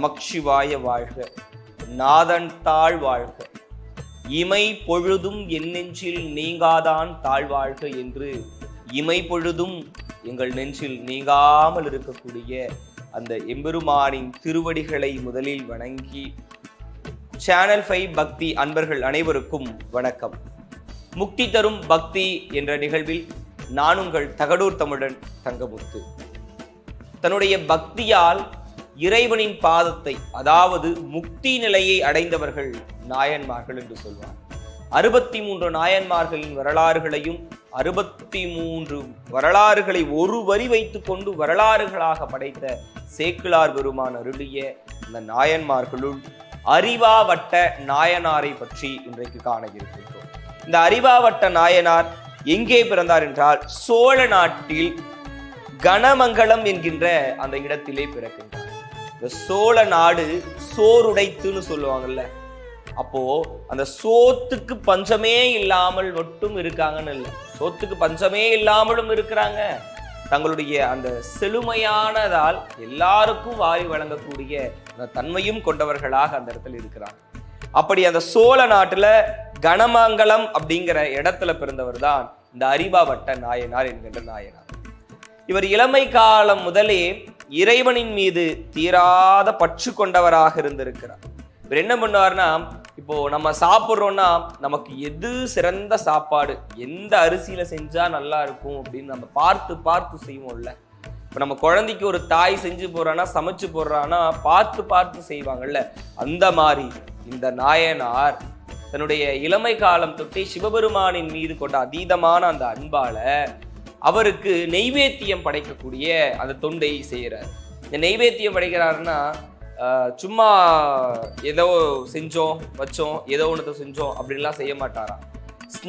நமச்சிவாய வாழ்க. நாதன் தாழ் வாழ்க. இமை பொழுதும் என் நெஞ்சில் நீங்காதான் தாழ்வாழ்க என்று இமை பொழுதும் எங்கள் நெஞ்சில் நீங்காமல் இருக்கக்கூடிய அந்த எம்பெருமானின் திருவடிகளை முதலில் வணங்கி சேனல் ஃபைவ் பக்தி அன்பர்கள் அனைவருக்கும் வணக்கம். முக்தி தரும் பக்தி என்ற நிகழ்வில் நான் உங்கள் தகடூர் தமிழன் தங்கமுத்து. தன்னுடைய பக்தியால் இறைவனின் பாதத்தை அதாவது முக்தி நிலையை அடைந்தவர்கள் நாயன்மார்கள் என்று சொல்வார். அறுபத்தி மூன்று நாயன்மார்களின் வரலாறுகளையும் அறுபத்தி மூன்று வரலாறுகளை ஒரு வரி வைத்துக்கொண்டு வரலாறுகளாக படைத்த சேக்கிழார் பெருமான் அருளிய இந்த நாயன்மார்களுள் அறிவாவட்ட நாயனாரை பற்றி இன்றைக்கு காண இருக்கின்றோம். இந்த அறிவாவட்ட நாயனார் எங்கே பிறந்தார் என்றால் சோழ நாட்டில் கனமங்கலம் என்கின்ற அந்த இடத்திலே பிறக்கின்றார். இந்த சோழ நாடு சோறுடைத்துன்னு சொல்லுவாங்கல்ல. அப்போ அந்த சோத்துக்கு பஞ்சமே இல்லாமல் மட்டும் இருக்காங்கன்னு இல்லை. சோத்துக்கு பஞ்சமே இல்லாமலும் இருக்கிறாங்க. தங்களுடைய அந்த செழுமையானதால் எல்லாருக்கும் வாய் வழங்கக்கூடிய அந்த தன்மையும் கொண்டவர்களாக அந்த இடத்துல இருக்கிறாங்க. அப்படி அந்த சோழ நாட்டுல கனமங்கலம் அப்படிங்கிற இடத்துல பிறந்தவர் தான் இந்த அரிபாவட்ட நாயனார் என்கின்ற நாயனார். இவர் இளமை காலம் முதலே இறைவனின் மீது தீராத பற்று கொண்டவராக இருந்திருக்கிறார். இவர் என்ன பண்ணுவார்னா இப்போ நம்ம சாப்பிட்றோம்னா நமக்கு எது சிறந்த சாப்பாடு எந்த அரிசியில செஞ்சா நல்லா இருக்கும் அப்படின்னு நம்ம பார்த்து பார்த்து செய்வோம்ல. இப்போ நம்ம குழந்தைக்கு ஒரு தாய் செஞ்சு போறானா சமைச்சு போடுறான்னா பார்த்து பார்த்து செய்வாங்கல்ல. அந்த மாதிரி இந்த நாயனார் தன்னுடைய இளமை காலம் தொட்டே சிவபெருமானின் மீது கொண்ட அதீதமான அந்த அன்பால அவருக்கு நெய்வேத்தியம் படைக்கக்கூடிய அந்த தொண்டை செய்கிறார். இந்த நெய்வேத்தியம் படைக்கிறாருன்னா சும்மா ஏதோ செஞ்சோம் வச்சோம் ஏதோ ஒன்றத்தை செஞ்சோம் அப்படின்லாம் செய்ய மாட்டாராம்.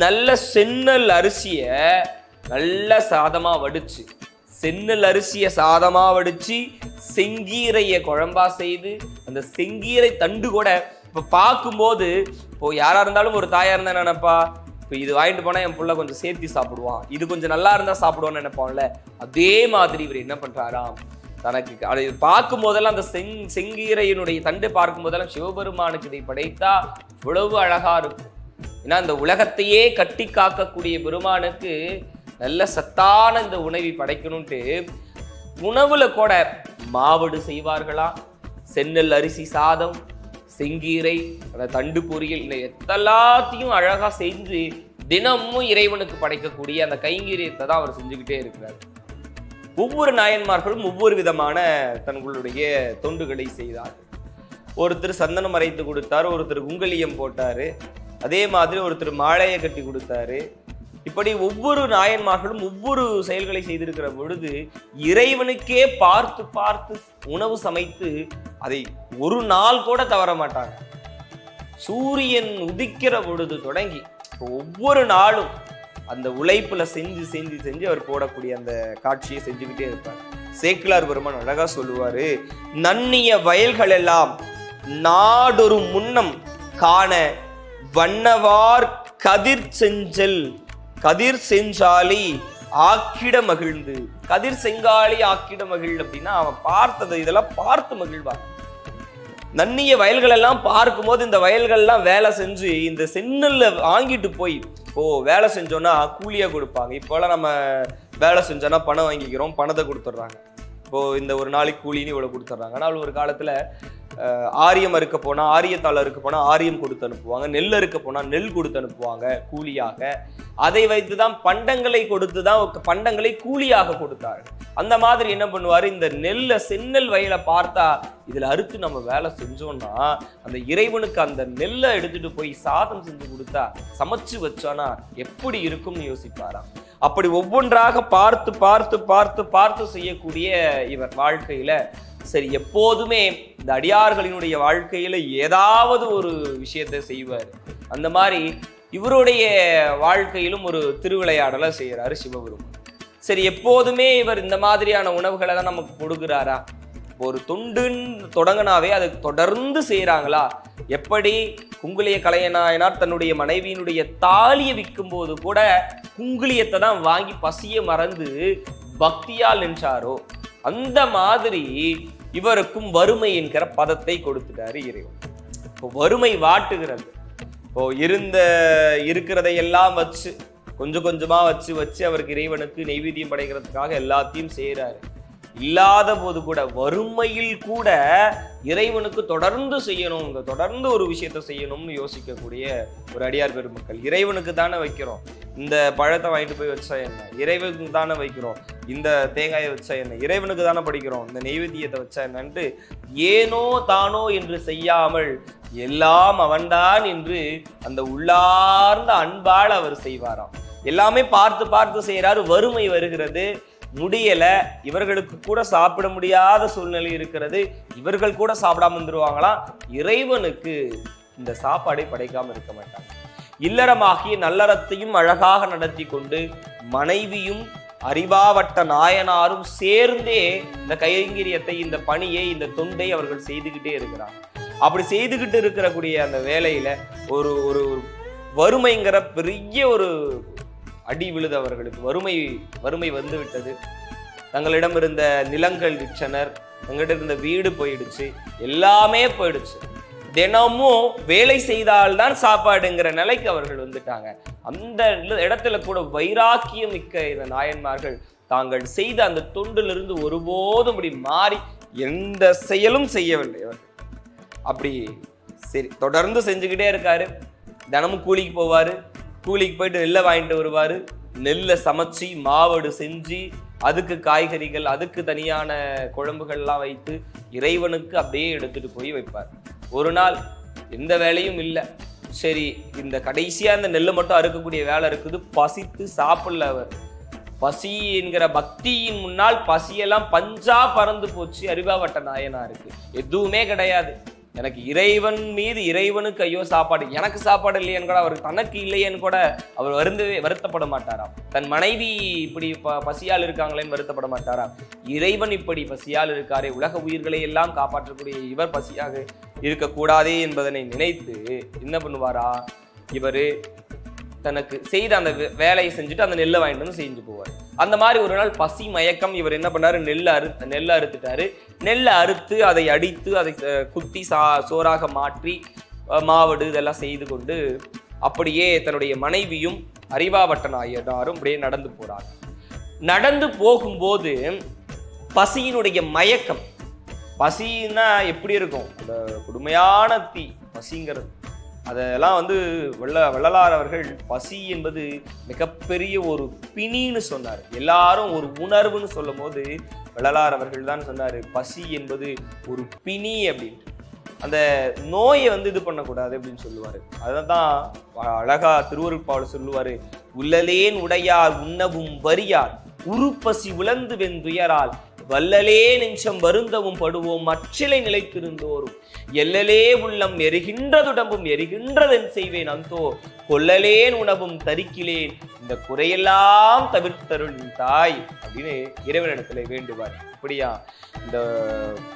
நல்ல சென்னல் அரிசியை நல்ல சாதமாக வடிச்சு சென்னல் அரிசியை சாதமாக வடித்து செங்கீரையை குழம்பா செய்து அந்த செங்கீரை தண்டு கூட இப்போ பார்க்கும்போது இப்போ யாராக இருந்தாலும் ஒரு தாயாக இருந்தா நினைப்பா இப்போ இது வாங்கிட்டு போனால் என் பிள்ளை கொஞ்சம் சேர்த்து சாப்பிடுவான். இது கொஞ்சம் நல்லா இருந்தால் சாப்பிடுவான்னு நினைப்பான்ல. அதே மாதிரி இவர் என்ன பண்ணுறாராம் தனக்கு அதை பார்க்கும் போதெல்லாம் அந்த செங் செங்கீரையினுடைய தண்டு பார்க்கும் போதெல்லாம் சிவபெருமானுக்கு இதை படைத்தா இவ்வளவு அழகா இருக்கும். ஏன்னா இந்த உலகத்தையே கட்டி காக்கக்கூடிய பெருமானுக்கு நல்ல சத்தான இந்த உணவை படைக்கணும்ட்டு உணவுல கூட மாவடு செய்வார்களா சென்னல் அரிசி சாதம் செங்கீரை அந்த தண்டு பொரியல் இந்த எல்லாத்தையும் அழகாக செஞ்சு தினமும் இறைவனுக்கு படைக்கக்கூடிய அந்த கைங்கீரியத்தை தான் அவர் செஞ்சுக்கிட்டே இருக்கிறார். ஒவ்வொரு நாயன்மார்களும் ஒவ்வொரு விதமான தங்களுடைய தொண்டுகளை செய்தார். ஒருத்தர் சந்தனம் அரைத்து கொடுத்தாரு ஒருத்தர் குங்கலியம் போட்டார். அதே மாதிரி ஒருத்தர் மாலையை கட்டி கொடுத்தாரு. இப்படி ஒவ்வொரு நாயன்மார்களும் ஒவ்வொரு செயல்களை செய்திருக்கிற பொழுது இறைவனுக்கே பார்த்து பார்த்து உணவு சமைத்து அதை ஒரு நாள் கூட தவற மாட்டாங்க. சூரியன் உதிக்கிற பொழுது தொடங்கி ஒவ்வொரு நாளும் அந்த உழைப்புல செஞ்சு செஞ்சு செஞ்சு அவர் போடக்கூடிய அந்த காட்சியை செஞ்சுக்கிட்டே இருப்பார். சேக்கிலார் பெருமான் அழகா சொல்லுவாரு நன்னிய வயல்கள் எல்லாம் நாடொரு முன்னம் காண வண்ணவார் கதிர் செஞ்சல் கதிர் செஞ்சாலி ஆக்கிட மகிழ்ந்து. கதிர் செங்காலி ஆக்கிட மகிழ் அப்படின்னா அவன் பார்த்தது இதெல்லாம் பார்த்து மகிழ்வான். நன்னிய வயல்கள் எல்லாம் பார்க்கும்போது இந்த வயல்கள்லாம் வேலை செஞ்சு இந்த சென்னல்ல வாங்கிட்டு போய் ஓ வேலை செஞ்சோன்னா கூலியா கொடுப்பாங்க. இப்போலாம் நம்ம வேலை செஞ்சோன்னா பணம் வாங்கிக்கிறோம் பணத்தை கொடுத்துட்றாங்க. இப்போ இந்த ஒரு நாளைக்கு கூலின்னு இவ்வளோ கொடுத்துட்றாங்க. ஆனால் ஒரு காலத்தில் ஆரியம் அறுக்க போனால் ஆரியத்தாள் அறுக்க போனால் ஆரியம் கொடுத்து அனுப்புவாங்க. நெல் அறுக்க போனால் நெல் கொடுத்து அனுப்புவாங்க கூலியாக. அதை வைத்து தான் பண்டங்களை கொடுத்து தான் பண்டங்களை கூலியாக கொடுத்தார்கள். அந்த மாதிரி என்ன பண்ணுவார்? இந்த நெல்லை செந்நெல் வயலை பார்த்தா இதில் அறுத்து நம்ம வேலை செஞ்சோம்னா அந்த இறைவனுக்கு அந்த நெல்லை எடுத்துட்டு போய் சாதம் செஞ்சு கொடுத்தா சமைச்சு வச்சோன்னா எப்படி இருக்கும்னு யோசிப்பாராம். அப்படி ஒவ்வொன்றாக பார்த்து பார்த்து பார்த்து பார்த்து செய்யக்கூடிய இவர் வாழ்க்கையில சரி எப்போதுமே இந்த அடியார்களினுடைய வாழ்க்கையில ஏதாவது ஒரு விஷயத்தை செய்வார். அந்த மாதிரி இவருடைய வாழ்க்கையிலும் ஒரு திருவிளையாடலை செய்யறாரு சிவபெருமான். சரி எப்போதுமே இவர் இந்த மாதிரியான உணவுகளை தான் நமக்கு கொடுக்குறாரா? ஒரு தொண்டுன்னு தொடங்கினாவே அதை தொடர்ந்து செய்கிறாங்களா எப்படி குங்குளிய கலையனாயனார் தன்னுடைய மனைவியினுடைய தாலியை விற்கும் போது கூட குங்குளியத்தை தான் வாங்கி பசிய மறந்து பக்தியால் நின்றாரோ? அந்த மாதிரி இவருக்கும் வறுமை என்கிற பதத்தை கொடுத்துட்டாரு இறைவன். இப்போ வறுமை வாட்டுகிறது. இப்போ இருந்த இருக்கிறதை எல்லாம் வச்சு கொஞ்சம் கொஞ்சமா வச்சு வச்சு அவருக்கு இறைவனுக்கு நெய்வேத்தியம் படைக்கிறதுக்காக எல்லாத்தையும் செய்யறாரு இல்லாத போது கூட வறுமையில் கூட இறைவனுக்கு தொடர்ந்து செய்யணும் தொடர்ந்து ஒரு விஷயத்த செய்யணும்னு யோசிக்கக்கூடிய ஒரு அடியார் பெருமக்கள். இறைவனுக்கு தானே வைக்கிறோம். இந்த பழத்தை வாங்கிட்டு போய் வச்சா என்ன? இறைவனுக்கு தானே வைக்கிறோம். இந்த தேங்காயை வச்சா என்ன? இறைவனுக்கு தானே படிக்கிறோம். இந்த நெய்வேத்தியத்தை வச்சா என்னன்ட்டு ஏனோ தானோ என்று செய்யாமல் எல்லாம் அவன்தான் என்று அந்த உள்ளார்ந்த அன்பால் அவர் செய்வாராம். எல்லாமே பார்த்து பார்த்து செய்யறாரு வறுமை வருகிறது. முடியலை இவர்களுக்கு கூட சாப்பிட முடியாத சூழ்நிலை இருக்கிறது இவர்கள் கூட சாப்பிடாம வந்துருவாங்களாம் இறைவனுக்கு இந்த சாப்பாடை படைக்காம இருக்க மாட்டாங்க. இல்லறமாகிய நல்லறத்தையும் அழகாக நடத்தி கொண்டு மனைவியும் அறிவாவட்ட நாயனாரும் சேர்ந்தே இந்த கைங்கரியத்தை இந்த பணியை இந்த தொண்டை அவர்கள் செய்துகிட்டே இருக்கிறாங்க. அப்படி செய்துகிட்டு இருக்கிறக்கூடிய அந்த வேலையில ஒரு ஒரு வறுமைங்கிற பெரிய ஒரு அடி விழுது அவர்களுக்கு. வறுமை வறுமை வந்து விட்டது தங்களிடம் இருந்த நிலங்கள் விற்றனர். தங்களிடம் இருந்த வீடு போயிடுச்சு. எல்லாமே போயிடுச்சு. தினமும் வேலை செய்தால்தான் சாப்பாடுங்கிற நிலைக்கு அவர்கள் வந்துட்டாங்க. அந்த இடத்துல கூட வைராக்கியம் மிக்க இந்த நாயன்மார்கள் தாங்கள் செய்த அந்த தொண்டிலிருந்து ஒருபோதும் அப்படி மாறி எந்த செயலும் செய்யவில்லை அவர் அப்படி சரி தொடர்ந்து செஞ்சுக்கிட்டே இருக்காரு. தினமும் கூலிக்கு போவாரு. கூலிக்கு போயிட்டு நெல்லை வாங்கிட்டு வருவார். நெல்லை சமைச்சு மாவடு செஞ்சு அதுக்கு காய்கறிகள் அதுக்கு தனியான குழம்புகள்லாம் வைத்து இறைவனுக்கு அப்படியே எடுத்துட்டு போய் வைப்பார். ஒரு நாள் எந்த வேலையும் இல்லை. சரி இந்த கடைசியாக இந்த நெல்லை மட்டும் அறுக்கக்கூடிய வேலை இருக்குது. பசித்து சாப்பிடல அவர். பசி என்கிற பக்தியின் முன்னால் பசியெல்லாம் பஞ்சா பறந்து போச்சு அறிவாவட்ட நாயனா இருக்கு எதுவுமே கிடையாது. எனக்கு இறைவன் மீது இறைவனுக்கு ஐயோ சாப்பாடு எனக்கு சாப்பாடு இல்லையேன்னு கூட அவருக்கு தனக்கு இல்லையன்னு கூட அவர் வருந்தவே வருத்தப்பட மாட்டாராம். தன் மனைவி இப்படி ப பசியால் இருக்காங்களேன்னு வருத்தப்பட மாட்டாராம். இறைவன் இப்படி பசியால் இருக்காரே உலக உயிர்களை எல்லாம் காப்பாற்றக்கூடிய இவர் பசியாக இருக்கக்கூடாதே என்பதனை நினைத்து என்ன பண்ணுவாரா? இவர் தனக்கு செய்த அந்த வேலையை செஞ்சுட்டு அந்த நெல்லை வாங்கிட்டு வந்து செஞ்சு போவார். அந்த மாதிரி ஒரு நாள் பசி மயக்கம் இவர் என்ன பண்ணாரு? நெல் அறு நெல்லை அறுத்துட்டாரு. நெல்லை அறுத்து அதை அடித்து அதை குத்தி சா சோறாக மாற்றி மாவடு இதெல்லாம் செய்து கொண்டு அப்படியே தன்னுடைய மனைவியும் அறிவாவட்ட நாயனாரும் அப்படியே நடந்து போறார் நடந்து போகும்போது பசியினுடைய மயக்கம். பசின்னா எப்படி இருக்கும்? அந்த கொடுமையான தீ பசிங்கிறது. அதெல்லாம் வந்து வெள்ள வள்ளலார் அவர்கள் பசி என்பது மிகப்பெரிய ஒரு பிணின்னு சொன்னார். எல்லாரும் ஒரு உணர்வுன்னு சொல்லும் போது வள்ளலார் அவர்கள் தான் சொன்னார் பசி என்பது ஒரு பிணி அப்படின்ட்டு. அந்த நோயை வந்து இது பண்ணக்கூடாது அப்படின்னு சொல்லுவார். அதை தான் அழகா திருவருட்பாவில் சொல்லுவார் உள்ளலேன் உடையார் உண்ணவும் வரியார் உருப்பசி உழந்து வெந்துயரால் வல்லலே நெஞ்சம் வருந்தவும் படுவோம் மற்றிலை நிலைத்திருந்தோரும். எல்லலே உள்ளம் எரிகின்றதுடம்பும் எரிகின்றதென் செய்வேன் அந்தோ. கொல்லலேன் உணவும் தரிக்கிலேன் இந்த குறையெல்லாம் தவிர்த்தருள் தாய் அப்படின்னு இறைவனிடத்துல வேண்டுவார். அப்படியா இந்த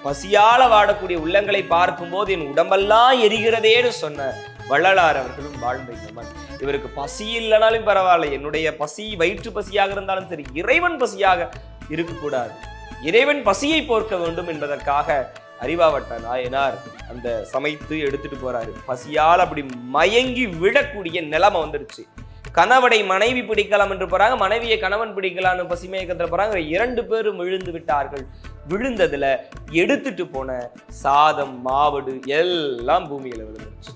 பசியால வாடக்கூடிய உள்ளங்களை பார்க்கும்போது என் உடம்பெல்லாம் எரிகிறதேன்னு சொன்ன வள்ளலார் அவர்களும் வாழ்ந்த இவருக்கு பசி இல்லைனாலும் பரவாயில்ல. என்னுடைய பசி வயிற்று பசியாக இருந்தாலும் சரி இறைவன் பசியாக இருக்கக்கூடாது. இறைவன் பசியை போர்க்க வேண்டும் என்பதற்காக அறிவாவட்ட நாயனார் அந்த சமைத்து எடுத்துட்டு போறாரு. பசியால் அப்படி மயங்கி விடக்கூடிய நிலைமை வந்துருச்சு. கணவனை மனைவி பிடிக்கலாம் என்று போறாங்க. மனைவியை கணவன் பிடிக்கலாம்னு பசிமயக்கத்துல போறாங்க இரண்டு பேரும் விழுந்து விட்டார்கள். விழுந்ததுல எடுத்துட்டு போன சாதம் மாவடு எல்லாம் பூமியில விழுந்துருச்சு.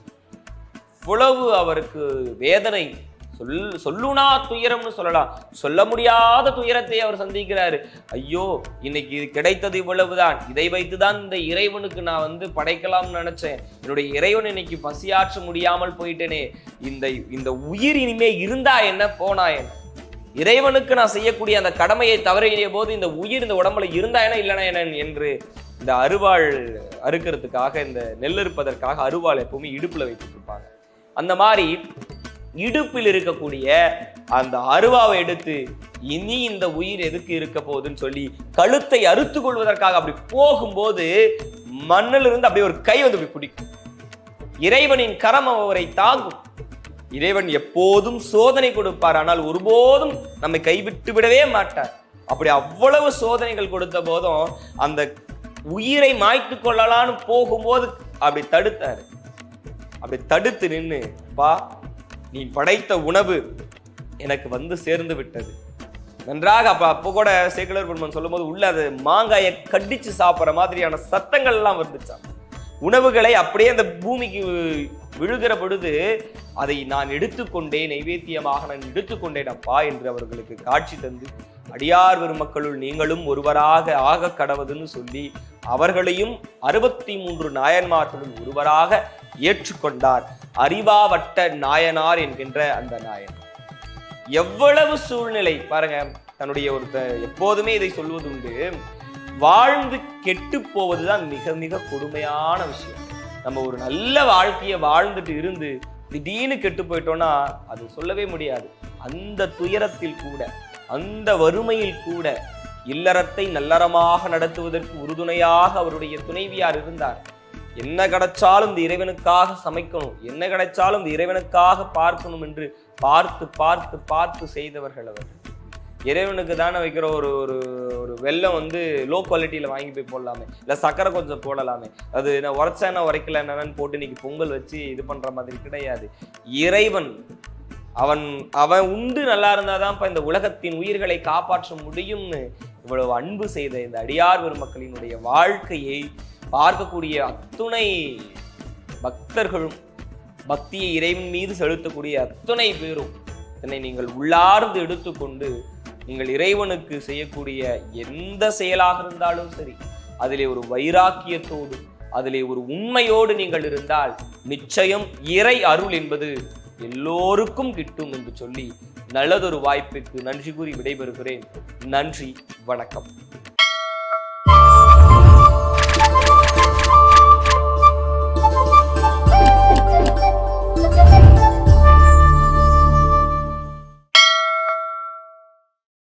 இவ்வளவு அவருக்கு வேதனை. சொல் சொல்லுனா துயரம்னு சொல்லலாம். சொல்ல முடியாத துயரத்தை அவர் சந்திக்கிறாரு. ஐயோ இன்னைக்கு இது கிடைத்தது இவ்வளவுதான். இதை வைத்துதான் இந்த இறைவனுக்கு நான் வந்து படைக்கலாம்னு நினைச்சேன். என்னுடைய இறைவன் இன்னைக்கு பசியாற்ற முடியாமல் போயிட்டேனே. இந்த இந்த உயிர் இனிமே இருந்தா என்ன போனா என்ன? இறைவனுக்கு நான் செய்யக்கூடிய அந்த கடமையை தவறிய போது இந்த உயிர் இந்த உடம்புல இருந்தா என்ன இல்லைனா என்ன என்று இந்த அருவாள் அறுக்கிறதுக்காக இந்த நெல் இருப்பதற்காக அருவாள் எப்பவுமே இடுப்புல வைத்துட்டு இருப்பாங்க. அந்த மாதிரி இடுப்பில் இருக்கக்கூடிய அந்த அருவாவை எடுத்து இனி இந்த உயிர் எதுக்கு இருக்க போகுதுன்னு சொல்லி கழுத்தை அறுத்து கொள்வதற்காக அப்படி போகும்போது மண்ணில் இருந்து அப்படியே ஒரு கை வந்து அப்படி பிடிக்கும். இறைவனின் கரம் அவரை தாங்கும். இறைவன் எப்போதும் சோதனை கொடுப்பார். ஆனால் ஒருபோதும் நம்மை கைவிட்டு விடவே மாட்டார். அப்படி அவ்வளவு சோதனைகள் கொடுத்த போதும் அந்த உயிரை மாய்த்து கொள்ளலான்னு போகும்போது அப்படி தடுத்தாரு. அப்படி தடுத்து நின்னு பா நீ படைத்த உணவு எனக்கு வந்து சேர்ந்து விட்டது. நன்றாக அப்ப அப்போ கூட சேக்குலர் பெருமன் சொல்லும்போது உள்ள அது மாங்காயை கடிச்சு சாப்பிட்ற மாதிரியான சத்தங்கள் எல்லாம் வந்துச்சான் உணவுகளை அப்படியே அந்த பூமிக்கு விழுகிற பொழுது அதை நான் எடுத்துக்கொண்டேன் நைவேத்தியமாக நான் எடுத்துக்கொண்டேன் அப்பா என்று அவர்களுக்கு காட்சி தந்து அடியார் பெருமக்களுள் நீங்களும் ஒருவராக ஆக கடவுதுன்னு சொல்லி அவர்களையும் அறுபத்தி மூன்று நாயன்மார்களும் ஒருவராக ஏற்றுக்கொண்டார். அறிவாவட்ட நாயனார் என்கின்ற அந்த நாயன். எவ்வளவு சூழ்நிலை? பாருங்க தன்னுடைய ஒரு எப்போதுமே இதை சொல்வது உண்டு வாழ்ந்து கெட்டு போவதுதான் மிக மிக கொடுமையான விஷயம். நம்ம ஒரு நல்ல வாழ்க்கையை வாழ்ந்துட்டு இருந்து திடீர்னு கெட்டு போயிட்டோம்னா அது சொல்லவே முடியாது. அந்த துயரத்தில் கூட அந்த வறுமையில் கூட இல்லறத்தை நல்லறமாக நடத்துவதற்கு உறுதுணையாக அவருடைய துணைவியார் இருந்தார். என்ன கிடைச்சாலும் இந்த இறைவனுக்காக சமைக்கணும் என்ன கிடைச்சாலும் இந்த இறைவனுக்காக பார்க்கணும் என்று பார்த்து பார்த்து பார்த்து செய்தவர்கள் அவர். இறைவனுக்கு தானே வைக்கிற ஒரு ஒரு ஒரு வெள்ளம் வந்து லோ குவாலிட்டியில் வாங்கி போய் போடலாமே. இல்லை சக்கரை கொஞ்சம் போடலாமே. அது நான் உரைச்சா உரைக்கல என்னன்னு போட்டு இன்னைக்கு பொங்கல் வச்சு இது பண்ணுற மாதிரி கிடையாது. இறைவன் அவன் அவன் உண்டு நல்லா இருந்தாதான்ப்பா இந்த உலகத்தின் உயிர்களை காப்பாற்ற முடியும்னு இவ்வளவு அன்பு செய்த இந்த அடியார் பெருமக்களினுடைய வாழ்க்கையை பார்க்கக்கூடிய அத்துணை பக்தர்களும் பக்தியை இறைவன் மீது செலுத்தக்கூடிய அத்துணை பேரும் இதனை நீங்கள் உள்ளார்ந்து எடுத்துக்கொண்டு நீங்கள் இறைவனுக்கு செய்யக்கூடிய எந்த செயலாக இருந்தாலும் சரி அதிலே ஒரு வைராக்கியத்தோடு அதிலே ஒரு உண்மையோடு நீங்கள் இருந்தால் நிச்சயம் இறை அருள் என்பது எல்லோருக்கும் கிட்டும் என்று சொல்லி நல்லதொரு வாய்ப்புக்கு நன்றி கூறி விடைபெறுகிறேன். நன்றி வணக்கம்.